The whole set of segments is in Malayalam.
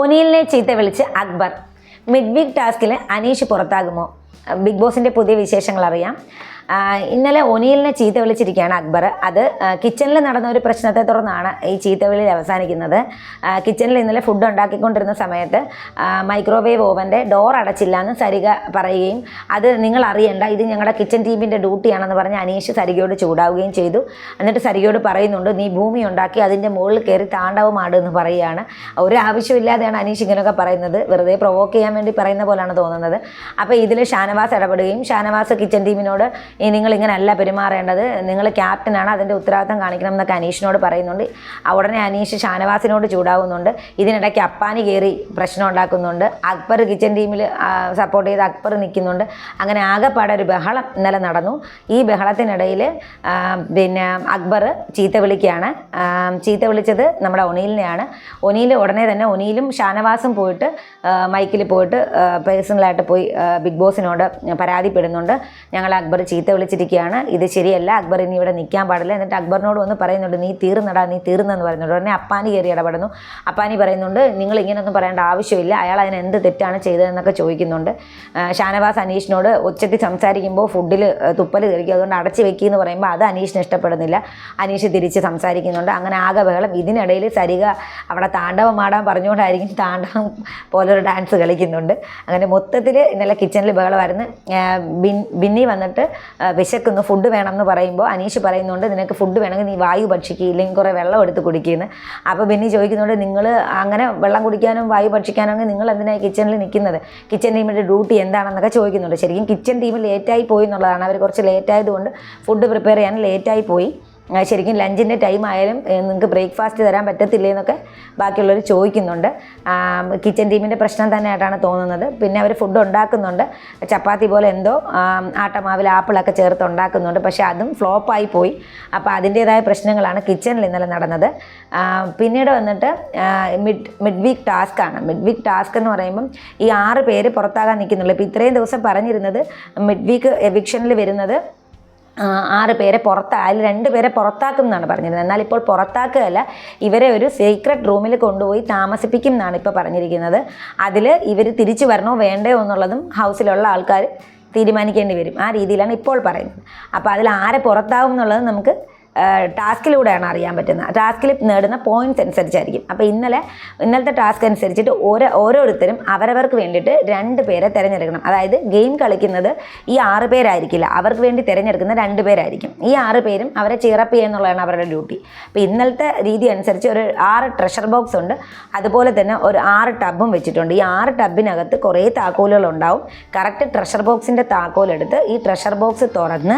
ഒനീലിനെ ചീത്ത വിളിച്ച് അക്ബർ. മിഡ് വീക്ക് ടാസ്കിൽ അനീഷ് പുറത്താകുമോ? ബിഗ് ബോസിന്റെ പുതിയ വിശേഷങ്ങൾ അറിയാം. ഇന്നലെ ഒനിയലിനെ ചീത്ത വിളിച്ചിരിക്കുകയാണ് അക്ബർ. അത് കിച്ചണിൽ നടന്ന ഒരു പ്രശ്നത്തെ തുടർന്നാണ് ഈ ചീത്തവിളി അവസാനിക്കുന്നത്. കിച്ചണിൽ ഇന്നലെ ഫുഡ് ഉണ്ടാക്കിക്കൊണ്ടിരുന്ന സമയത്ത് മൈക്രോവേവ് ഓവന്റെ ഡോർ അടച്ചില്ല എന്ന് സരിക പറയുകയും അത് നിങ്ങൾ അറിയണ്ട ഇത് ഞങ്ങളുടെ കിച്ചൺ ടീമിന്റെ ഡ്യൂട്ടിയാണെന്ന് പറഞ്ഞ് അനീഷ് സരികയോട് ചൂടാവുകയും ചെയ്തു. എന്നിട്ട് സരികയോട് പറയുന്നുണ്ട് നീ ഭൂമി ഉണ്ടാക്കി അതിന്റെ മുകളിൽ കയറി താണ്ഡവമാട് എന്ന് പറയുകയാണ്. ഒരു ആവശ്യമില്ലാതെയാണ് അനീഷ് ഇങ്ങനെയൊക്കെ പറയുന്നത്. വെറുതെ പ്രൊവോക്ക് ചെയ്യാൻ വേണ്ടി പറയുന്ന പോലെയാണ് തോന്നുന്നത്. അപ്പോൾ ഇതിൽ ഷാനവാസ് ഇടപെടുകയും ഷാനവാസ് കിച്ചൺ ടീമിനോട് നിങ്ങൾ ഇങ്ങനെയല്ല പെരുമാറേണ്ടത്. നിങ്ങൾ ക്യാപ്റ്റനാണ് അതിന്റെ ഉത്തരവാദിത്തം കാണിക്കണം എന്നൊക്കെ അനീഷിനോട് പറയുന്നുണ്ട്. ഉടനെ അനീഷ് ഷാനവാസിനോട് ചൂടാവുന്നുണ്ട്. ഇതിനിടയ്ക്ക് അപ്പാനി കയറി പ്രശ്നം ഉണ്ടാക്കുന്നുണ്ട്. അക്ബർ കിച്ചൺ ടീമിൽ സപ്പോർട്ട് ചെയ്ത് അക്ബർ നിൽക്കുന്നുണ്ട്. അങ്ങനെ ആകെപ്പാടെ ഒരു ബഹളം ഇന്നലെ നടന്നു. ഈ ബഹളത്തിനിടയിൽ പിന്നെ അക്ബർ ചീത്ത വിളിക്കുകയാണ്. ചീത്ത വിളിച്ചത് നമ്മുടെ ഒനീലിനെയാണ്. ഒനീൽ ഉടനെ തന്നെ ഒനീലും ഷാനവാസും പോയിട്ട് മൈക്കിൽ പോയിട്ട് പേഴ്സണലായിട്ട് പോയി ബിഗ് ബോസിനോട് പരാതിപ്പെടുന്നുണ്ട്. ഞങ്ങൾ അക്ബർ ചീത്ത വിളിച്ചിരിക്കുകയാണ്. ഇത് ശരിയല്ല. അക്ബർ ഇനി ഇവിടെ നിൽക്കാൻ പാടില്ല. എന്നിട്ട് അക്ബറിനോട് വന്ന് പറയുന്നുണ്ട് നീ തീർന്നടാ നീ തീർന്നെന്ന് പറയുന്നുണ്ട്. ഉടനെ അപ്പാനി കയറി ഇടപെടുന്നു. അപ്പാനി പറയുന്നുണ്ട് നിങ്ങൾ ഇങ്ങനെയൊന്നും പറയേണ്ട ആവശ്യമില്ല. അയാൾ അതിന് എന്ത് തെറ്റാണ് ചെയ്തതെന്നൊക്കെ ചോദിക്കുന്നുണ്ട്. ഷാനവാസ് അനീഷിനോട് ഉച്ചത്തിൽ സംസാരിക്കുമ്പോൾ ഫുഡിൽ തുപ്പൽ കയറിക്കും. അതുകൊണ്ട് അടച്ചു വെക്കുക എന്ന് പറയുമ്പോൾ അത് അനീഷിന് ഇഷ്ടപ്പെടുന്നില്ല. അനീഷ് തിരിച്ച് സംസാരിക്കുന്നുണ്ട്. അങ്ങനെ ആകെ ബഹളം. ഇതിനിടയിൽ സരിക അവിടെ താണ്ഡവം ആടാൻ പറഞ്ഞുകൊണ്ടായിരിക്കും താണ്ഡവം പോലൊരു ഡാൻസ് കളിക്കുന്നുണ്ട്. അങ്ങനെ മൊത്തത്തിൽ ഇന്നലെ കിച്ചണിൽ ബഹളമായിരുന്നു ബിൻ ബിന്നി വന്നിട്ട് വിശക്കുന്നു ഫുഡ് വേണം എന്ന് പറയുമ്പോൾ അനീഷ് പറയുന്നുണ്ട് നിനക്ക് ഫുഡ് വേണമെങ്കിൽ നീ വായു ഭക്ഷിക്കുക ഇല്ലെങ്കിൽ കുറേ വെള്ളം എടുത്ത് കുടിക്കുന്നു അപ്പോൾ ബിന്നി ചോദിക്കുന്നുണ്ട് നിങ്ങൾ അങ്ങനെ വെള്ളം കുടിക്കാനും വായു ഭക്ഷിക്കാനാണെങ്കിൽ നിങ്ങൾ എന്തിനാണ് കിച്ചണിൽ നിൽക്കുന്നത്? കിച്ചൺ ടീമിന്റെ ഡ്യൂട്ടി എന്താണെന്നൊക്കെ ചോദിക്കുന്നുണ്ട്. ശരിക്കും കിച്ചൺ ടീം ലേറ്റായി പോയി എന്നുള്ളതാണ്. അവർ കുറച്ച് ലേറ്റായതുകൊണ്ട് ഫുഡ് പ്രിപ്പയർ ചെയ്യാൻ ലേറ്റായി പോയി. ശരിക്കും ലഞ്ചിന്റെ ടൈം ആയാലും നിങ്ങൾക്ക് ബ്രേക്ക്ഫാസ്റ്റ് തരാൻ പറ്റത്തില്ലേ എന്നൊക്കെ ബാക്കിയുള്ളവർ ചോദിക്കുന്നുണ്ട്. കിച്ചൺ ടീമിന്റെ പ്രശ്നം തന്നെയായിട്ടാണ് തോന്നുന്നത്. പിന്നെ അവർ ഫുഡ് ഉണ്ടാക്കുന്നുണ്ട്. ചപ്പാത്തി പോലെ എന്തോ ആട്ടമാവിൽ ആപ്പിളൊക്കെ ചേർത്ത് ഉണ്ടാക്കുന്നുണ്ട്. പക്ഷേ അതും ഫ്ലോപ്പായി പോയി. അപ്പോൾ അതിന്റേതായ പ്രശ്നങ്ങളാണ് കിച്ചണിൽ ഇന്നലെ നടന്നത്. പിന്നീട് വന്നിട്ട് മിഡ് മിഡ് വീക്ക് ആണ്. മിഡ് വീക്ക് ടാസ്ക് എന്ന് പറയുമ്പം ഈ ആറ് പേര് പുറത്താകാൻ നിൽക്കുന്നുള്ളൂ. ഇപ്പോൾ ഇത്രയും ദിവസം പറഞ്ഞിരുന്നത് മിഡ് വീക്ക് എവിക്ഷനിൽ വരുന്നത് ആറ് പേരെ പുറത്ത് അതിൽ രണ്ട് പേരെ പുറത്താക്കും എന്നാണ് പറഞ്ഞിരുന്നത്. എന്നാൽ ഇപ്പോൾ പുറത്താക്കുകയല്ല ഇവരെ ഒരു സീക്രട്ട് റൂമിൽ കൊണ്ടുപോയി താമസിപ്പിക്കും എന്നാണ് ഇപ്പോൾ പറഞ്ഞിരിക്കുന്നത്. അതിൽ ഇവർ തിരിച്ചു വരണോ വേണ്ടയോ എന്നുള്ളതും ഹൗസിലുള്ള ആൾക്കാർ തീരുമാനിക്കേണ്ടി വരും. ആ രീതിയിലാണ് ഇപ്പോൾ പറയുന്നത്. അപ്പോൾ അതിൽ ആരെ പുറത്താവും എന്നുള്ളത് നമുക്ക് ടാസ്കിലൂടെയാണ് അറിയാൻ പറ്റുന്നത്. ടാസ്കിൽ നേടുന്ന പോയിന്റ്സ് അനുസരിച്ചായിരിക്കും. അപ്പോൾ ഇന്നലെ ഇന്നലത്തെ ടാസ്ക് അനുസരിച്ചിട്ട് ഓരോ ഓരോരുത്തരും അവരവർക്ക് വേണ്ടിയിട്ട് രണ്ട് പേരെ തിരഞ്ഞെടുക്കണം. അതായത് ഗെയിം കളിക്കുന്നത് ഈ ആറ് പേരായിരിക്കില്ല. അവർക്ക് വേണ്ടി തിരഞ്ഞെടുക്കുന്ന രണ്ട് പേരായിരിക്കും. ഈ ആറ് പേരും അവരെ ചിറപ്പ് എന്നുള്ളതാണ് അവരുടെ ഡ്യൂട്ടി അപ്പോൾ ഇന്നലത്തെ രീതി അനുസരിച്ച് ഒരു ആറ് ട്രഷർ ബോക്സ് ഉണ്ട്. അതുപോലെ തന്നെ ഒരു ആറ് ടബും വെച്ചിട്ടുണ്ട്. ഈ ആറ് ടബിനകത്ത് കുറേ താക്കോലുകൾ ഉണ്ടാവും. കറക്റ്റ് ട്രഷർ ബോക്സിന്റെ താക്കോലെടുത്ത് ഈ ട്രഷർ ബോക്സ് തുറന്ന്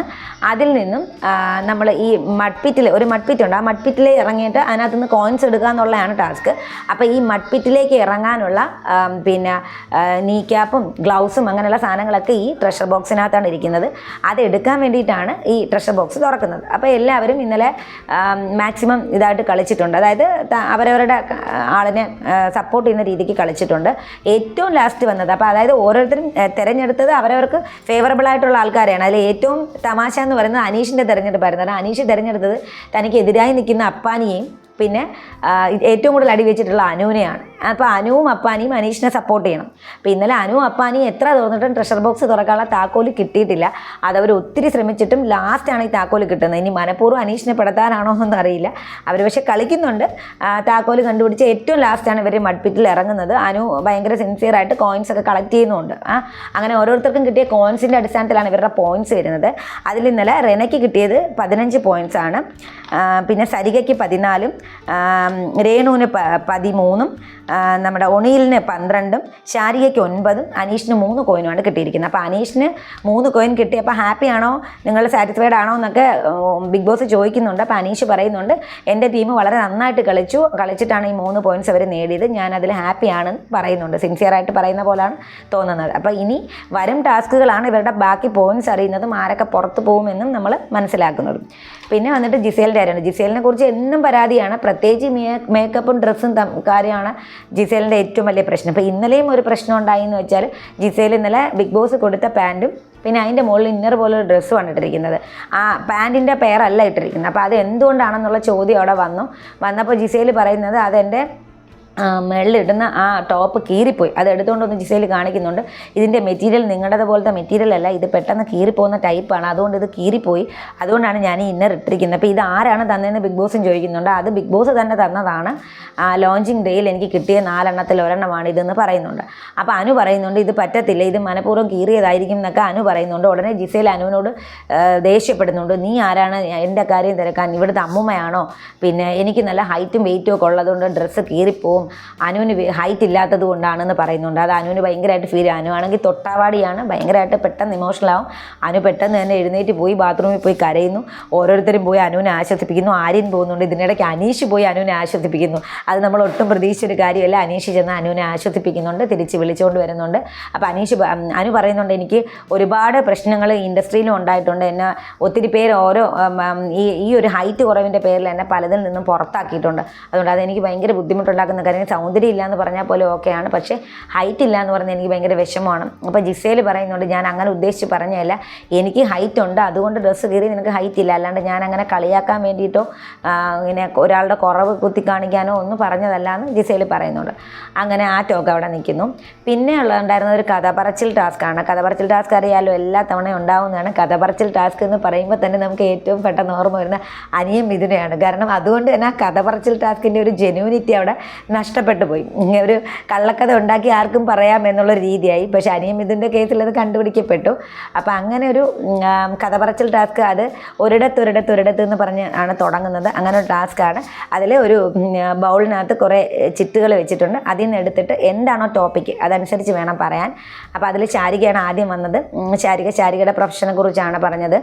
അതിൽ നിന്നും നമ്മൾ ഈ മഡ്പിറ്റിൽ ഒരു മഡ്പിറ്റ് ഉണ്ട് ആ മഡ്പിറ്റിൽ ഇറങ്ങിയിട്ട് അതിനകത്ത് നിന്ന് കോയിൻസ് എടുക്കുക എന്നുള്ളതാണ് ടാസ്ക് അപ്പോൾ ഈ മഡ്പിറ്റിലേക്ക് ഇറങ്ങാനുള്ള പിന്നെ നീ ക്യാപ്പും ഗ്ലൗസും അങ്ങനെയുള്ള സാധനങ്ങളൊക്കെ ഈ ട്രഷർ ബോക്സിനകത്താണ് ഇരിക്കുന്നത്. അത് എടുക്കാൻ വേണ്ടിയിട്ടാണ് ഈ ട്രഷർ ബോക്സ് തുറക്കുന്നത്. അപ്പോൾ എല്ലാവരും ഇന്നലെ മാക്സിമം ഇതായിട്ട് കളിച്ചിട്ടുണ്ട്. അതായത് അവരവരുടെ ആളിനെ സപ്പോർട്ട് ചെയ്യുന്ന രീതിക്ക് കളിച്ചിട്ടുണ്ട്. ഏറ്റവും ലാസ്റ്റ് വന്നത്. അപ്പോൾ അതായത് ഓരോരുത്തരും തിരഞ്ഞെടുത്തത് അവരവർക്ക് ഫേവറബിൾ ആയിട്ടുള്ള ആൾക്കാരെയാണ്. അതിൽ ഏറ്റവും തമാശ എന്ന് പറയുന്നത് അനീഷിന്റെ തിരഞ്ഞെടുപ്പായിരുന്നു. അനീഷ് തിരഞ്ഞെടുത്തത് തനിക്ക് എതിരായി നിൽക്കുന്ന അപ്പാനിയെയും പിന്നെ ഏറ്റവും കൂടുതൽ അടി വെച്ചിട്ടുള്ള അനുവിനെയാണ്. അപ്പോൾ അനുവും അപ്പാനിയും അനീഷിനെ സപ്പോർട്ട് ചെയ്യണം. അപ്പോൾ ഇന്നലെ അനുവും അപ്പാനിയും എത്ര തോന്നിട്ടും ട്രഷർ ബോക്സ് തുറക്കാനുള്ള താക്കോൽ കിട്ടിയിട്ടില്ല. അതവർ ഒത്തിരി ശ്രമിച്ചിട്ടും ലാസ്റ്റാണ് ഈ താക്കോൽ കിട്ടുന്നത്. ഇനി മനഃപൂർവം അനീഷിനെ പെടുത്താനാണോ എന്നൊന്നും അറിയില്ല. അവർ പക്ഷേ കളിക്കുന്നുണ്ട്. താക്കോൽ കണ്ടുപിടിച്ച് ഏറ്റവും ലാസ്റ്റാണ് ഇവർ മഡ്പിറ്റിൽ ഇറങ്ങുന്നത്. അനു ഭയങ്കര സിൻസിയറായിട്ട് കോയിൻസ് ഒക്കെ കളക്ട് ചെയ്യുന്നുണ്ട്. അങ്ങനെ ഓരോരുത്തർക്കും കിട്ടിയ കോയിൻസിന്റെ അടിസ്ഥാനത്തിലാണ് ഇവരുടെ പോയിന്റ്സ് വരുന്നത്. അതിൽ ഇന്നലെ റെനയ്ക്ക് കിട്ടിയത് പതിനഞ്ച് പോയിന്റ്സ് ആണ്. പിന്നെ സരികയ്ക്ക് പതിനാലും രേണുവിന് പതിമൂന്നും നമ്മുടെ ഒണിയിലിന് പന്ത്രണ്ടും ശാരികയ്ക്ക് ഒൻപതും അനീഷിന് മൂന്ന് കോയിനുമാണ് കിട്ടിയിരിക്കുന്നത്. അപ്പോൾ അനീഷിന് മൂന്ന് കോയിൻ കിട്ടിയപ്പോൾ ഹാപ്പി ആണോ? നിങ്ങൾ സാറ്റിസ്ഫൈഡ് ആണോ എന്നൊക്കെ ബിഗ് ബോസ് ചോദിക്കുന്നുണ്ട്. അപ്പോൾ അനീഷ് പറയുന്നുണ്ട് എന്റെ ടീം വളരെ നന്നായിട്ട് കളിച്ചു. കളിച്ചിട്ടാണ് ഈ മൂന്ന് പോയിന്റ്സ് അവർ നേടിയത്. ഞാൻ അതിൽ ഹാപ്പിയാണ് പറയുന്നുണ്ട്. സിൻസിയറായിട്ട് പറയുന്ന പോലാണ് തോന്നുന്നത്. അപ്പോൾ ഇനി വരും ടാസ്കുകളാണ് ഇവരുടെ ബാക്കി പോയിൻസ് അറിയുന്നതും ആരൊക്കെ പുറത്ത് പോകുമെന്നും നമ്മൾ മനസ്സിലാക്കുന്നതും. പിന്നെ വന്നിട്ട് ജിസേലിന്റെ കാര്യമാണ്. ജിസേലിനെ കുറിച്ച് എന്നും പരാതിയാണ്. പ്രത്യേകിച്ച് മേക്കപ്പും ഡ്രസ്സും കാര്യമാണ്. ജിസേലിന്റെ ഏറ്റവും വലിയ പ്രശ്നം. ഇപ്പോൾ ഇന്നലെയും ഒരു പ്രശ്നം ഉണ്ടായി എന്ന് വെച്ചാൽ ജിസേൽ ഇന്നലെ ബിഗ് ബോസ് കൊടുത്ത പാന്റും പിന്നെ അതിന്റെ മുകളിൽ ഇന്നർ പോലൊരു ഡ്രസ്സുമാണ് ഇട്ടിരിക്കുന്നത്. ആ പാന്റിന്റെ പേരല്ല ഇട്ടിരിക്കുന്നത്. അപ്പോൾ അത് എന്തുകൊണ്ടാണെന്നുള്ള ചോദ്യം അവിടെ വന്നു. വന്നപ്പോൾ ജിസേൽ പറയുന്നത് അതെന്റെ മുകളിലിടുന്ന ആ ടോപ്പ് കീറിപ്പോയി. അത് എടുത്തുകൊണ്ടൊന്ന് ജിസയിൽ കാണിക്കുന്നുണ്ട്. ഇതിന്റെ മെറ്റീരിയൽ നിങ്ങളുടെ പോലത്തെ മെറ്റീരിയൽ അല്ല. ഇത് പെട്ടെന്ന് കീറിപ്പോകുന്ന ടൈപ്പാണ്. അതുകൊണ്ട് ഇത് കീറിപ്പോയി. അതുകൊണ്ടാണ് ഞാൻ ഈ ഇന്നർ ഇട്ടിരിക്കുന്നത്. അപ്പോൾ ഇത് ആരാണ് തന്നതെന്ന് ബിഗ് ബോസും ചോദിക്കുന്നുണ്ട്. അത് ബിഗ് ബോസ് തന്നെ തന്നതാണ്. ലോഞ്ചിങ് ഡേയിൽ എനിക്ക് കിട്ടിയ നാലെണ്ണത്തിൽ ഒരെണ്ണമാണ് ഇതെന്ന് പറയുന്നുണ്ട്. അപ്പോൾ അനു പറയുന്നുണ്ട് ഇത് പറ്റത്തില്ല. ഇത് മനഃപൂർവം കീറിയതായിരിക്കും എന്നൊക്കെ അനു പറയുന്നുണ്ട്. ഉടനെ ജിസയിൽ അനുവിനോട് ദേഷ്യപ്പെടുന്നുണ്ട്. നീ ആരാണ്? എന്റെ കാര്യം തിരക്കാൻ ഇവിടുത്തെ അമ്മുമ്മയാണോ? പിന്നെ എനിക്ക് നല്ല ഹൈറ്റും വെയിറ്റും ഒക്കെ ഉള്ളതുകൊണ്ട് ഡ്രസ്സ് കീറിപ്പോവും. അനുവിന് ഹൈറ്റ് ഇല്ലാത്തത് കൊണ്ടാണെന്ന് പറയുന്നുണ്ട്. അത് അനുവിന് ഭയങ്കരമായിട്ട് ഫീൽ അനു ആണെങ്കിൽ തൊട്ടാവാടിയാണ്. ഭയങ്കരമായിട്ട് പെട്ടെന്ന് ഇമോഷണൽ ആവും. അനു പെട്ടെന്ന് തന്നെ എഴുന്നേറ്റ് പോയി ബാത്റൂമിൽ പോയി കരയുന്നു. ഓരോരുത്തരും പോയി അനുവിനെ ആശ്വസിപ്പിക്കുന്നു. ആര്യൻ പോകുന്നുണ്ട്. ഇതിനിടയ്ക്ക് അനീഷ് പോയി അനുവിനെ ആശ്വസിപ്പിക്കുന്നു. അത് നമ്മൾ ഒട്ടും പ്രതീക്ഷിച്ചൊരു കാര്യമല്ല. അനീഷ് ചെന്ന് അനുവിനെ ആശ്വസിപ്പിക്കുന്നുണ്ട്. തിരിച്ച് വിളിച്ചുകൊണ്ട് വരുന്നുണ്ട്. അപ്പോൾ അനീഷ് അനു പറയുന്നുണ്ട് എനിക്ക് ഒരുപാട് പ്രശ്നങ്ങൾ ഇൻഡസ്ട്രിയിലും ഉണ്ടായിട്ടുണ്ട്. എന്നെ ഒത്തിരി പേര് ഓരോ ഈ ഈ ഒരു ഹൈറ്റ് കുറവിന്റെ പേരിൽ എന്നെ പലതിൽ നിന്നും പുറത്താക്കിയിട്ടുണ്ട്. അതുകൊണ്ട് അതെനിക്ക് ഭയങ്കര ബുദ്ധിമുട്ടുണ്ടാക്കുന്ന കാര്യം സൗന്ദര്യം ഇല്ല എന്ന് പറഞ്ഞാൽ പോലും ഓക്കെയാണ് പക്ഷേ ഹൈറ്റ് ഇല്ല എന്ന് പറഞ്ഞാൽ എനിക്ക് ഭയങ്കര വിഷമമാണ്. അപ്പോൾ ജിസേൽ പറയുന്നുണ്ട് ഞാൻ അങ്ങനെ ഉദ്ദേശിച്ച് പറഞ്ഞതല്ല. എനിക്ക് ഹൈറ്റ് ഉണ്ട്. അതുകൊണ്ട് ഡ്രസ്സ് കയറി നിനക്ക് ഹൈറ്റ് ഇല്ല. അല്ലാണ്ട് ഞാൻ അങ്ങനെ കളിയാക്കാൻ വേണ്ടിയിട്ടോ ഇങ്ങനെ ഒരാളുടെ കുറവ് കുത്തി കാണിക്കാനോ ഒന്നും പറഞ്ഞതല്ല എന്ന് ജിസേൽ പറയുന്നുണ്ട്. അങ്ങനെ ആ ടോക്ക് അവിടെ നിൽക്കുന്നു. പിന്നെ ഉള്ള ഉണ്ടായിരുന്ന ഒരു കഥപറച്ചിൽ ടാസ്ക്കാണ് കഥപറച്ചിൽ ടാസ്ക് അറിയാലോ എല്ലാ തവണയും ഉണ്ടാവുന്നതാണ്. കഥ പറച്ചിൽ ടാസ്ക് എന്ന് പറയുമ്പോൾ തന്നെ നമുക്ക് ഏറ്റവും പെട്ടെന്ന് ഓർമ്മ വരുന്ന അനിയം മിഥുനയാണ്. കാരണം അതുകൊണ്ട് തന്നെ ആ കഥ പറച്ചിൽ ടാസ്കിന്റെ ഒരു ജെന്യൂനിറ്റി അവിടെ നഷ്ടപ്പെട്ടു പോയി. ഒരു കള്ളക്കഥ ഉണ്ടാക്കി ആർക്കും പറയാം എന്നുള്ള രീതിയായി. പക്ഷേ അനിയം ഇതിന്റെ കേസിൽ അത് കണ്ടുപിടിക്കപ്പെട്ടു. അപ്പോൾ അങ്ങനെ ഒരു കഥ പറച്ചിൽ ടാസ്ക് അത് ഒരിടത്ത് ഒരിടത്ത് എന്ന് പറഞ്ഞ് ആണ് തുടങ്ങുന്നത്. അങ്ങനെ ഒരു ടാസ്ക്കാണ് അതിൽ ഒരു ബൗളിനകത്ത് കുറേ ചിറ്റുകൾ വെച്ചിട്ടുണ്ട്. അതിൽ നിന്ന് എടുത്തിട്ട് എന്താണോ ടോപ്പിക്ക് അതനുസരിച്ച് വേണം പറയാൻ. അപ്പോൾ അതിൽ ശാരികയാണ് ആദ്യം വന്നത്. ശാരിക ശാരികയുടെ പ്രൊഫഷനെ കുറിച്ചാണ് പറഞ്ഞത്.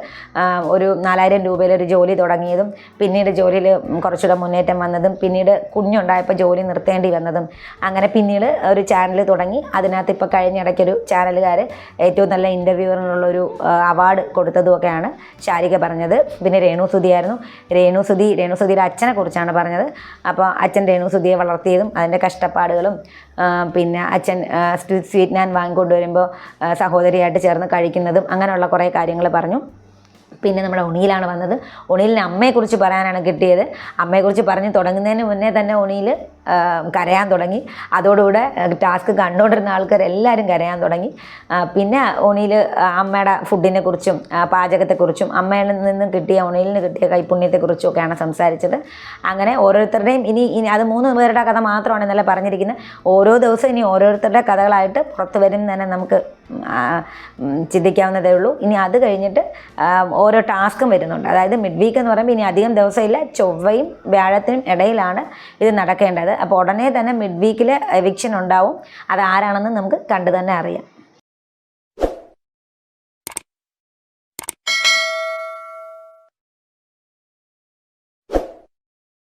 ഒരു നാലായിരം രൂപയിൽ ഒരു ജോലി തുടങ്ങിയതും പിന്നീട് ജോലിയിൽ കുറച്ചുകൂടെ മുന്നേറ്റം വന്നതും പിന്നീട് കുഞ്ഞുണ്ടായപ്പോൾ ജോലി നിർത്തേണ്ടി വന്നതും. അങ്ങനെ പിന്നീട് ഒരു ചാനൽ തുടങ്ങി. അതിനകത്ത് ഇപ്പോൾ കഴിഞ്ഞിടയ്ക്കൊരു ചാനലുകാർ ഏറ്റവും നല്ല ഇന്റർവ്യൂറിനുള്ളൊരു അവാർഡ് കൊടുത്തതുമൊക്കെയാണ് ശാരിക പറഞ്ഞത്. പിന്നെ രേണു സുധിയായിരുന്നു രേണു സുധി രേണു സുധിയുടെ അച്ഛനെ കുറിച്ചാണ് പറഞ്ഞത്. അപ്പോൾ അച്ഛൻ രേണു സുധിയെ വളർത്തിയതും അതിന്റെ കഷ്ടപ്പാടുകളും പിന്നെ അച്ഛൻ സ്വീറ്റ് ഞാൻ വാങ്ങിക്കൊണ്ടുവരുമ്പോൾ സഹോദരിയായിട്ട് ചേർന്ന് കഴിക്കുന്നതും അങ്ങനെയുള്ള കുറേ കാര്യങ്ങൾ പറഞ്ഞു. പിന്നെ നമ്മുടെ ഉണിയിലാണ് വന്നത്. ഉണിയിലിന് അമ്മയെക്കുറിച്ച് പറയാനാണ് കിട്ടിയത്. അമ്മയെക്കുറിച്ച് പറഞ്ഞ് തുടങ്ങുന്നതിന് മുന്നേ തന്നെ ഉണിയിൽ കരയാൻ തുടങ്ങി. അതോടുകൂടെ ടാസ്ക് കണ്ടുകൊണ്ടിരുന്ന ആൾക്കാർ എല്ലാവരും കരയാൻ തുടങ്ങി. പിന്നെ ഉണിയിൽ അമ്മയുടെ ഫുഡിനെ കുറിച്ചും പാചകത്തെക്കുറിച്ചും അമ്മയിൽ നിന്ന് കിട്ടിയ ഉണിയിലിന് കിട്ടിയ കൈപുണ്യത്തെക്കുറിച്ചും ഒക്കെയാണ് സംസാരിച്ചത്. അങ്ങനെ ഓരോരുത്തരുടെയും ഇനി ഇനി അത് മൂന്ന് പേരുടെ കഥ മാത്രമാണ് ഇന്നലെ പറഞ്ഞിരിക്കുന്നത്. ഓരോ ദിവസവും ഇനി ഓരോരുത്തരുടെ കഥകളായിട്ട് പുറത്തു വരും തന്നെ നമുക്ക് ചിന്തിക്കാവുന്നതേ ഉള്ളൂ. ഇനി അത് കഴിഞ്ഞിട്ട് ഓരോ ടാസ്കും വരുന്നുണ്ട്. അതായത് മിഡ് വീക്ക് എന്ന് പറയുമ്പോൾ ഇനി അധികം ദിവസമില്ല. ചൊവ്വയും വ്യാഴത്തിനും ഇടയിലാണ് ഇത് നടക്കേണ്ടത്. അപ്പോൾ ഉടനെ തന്നെ മിഡ് വീക്കിൽ എവിക്ഷൻ ഉണ്ടാവും. അത് ആരാണെന്ന് നമുക്ക് കണ്ടു തന്നെ അറിയാം.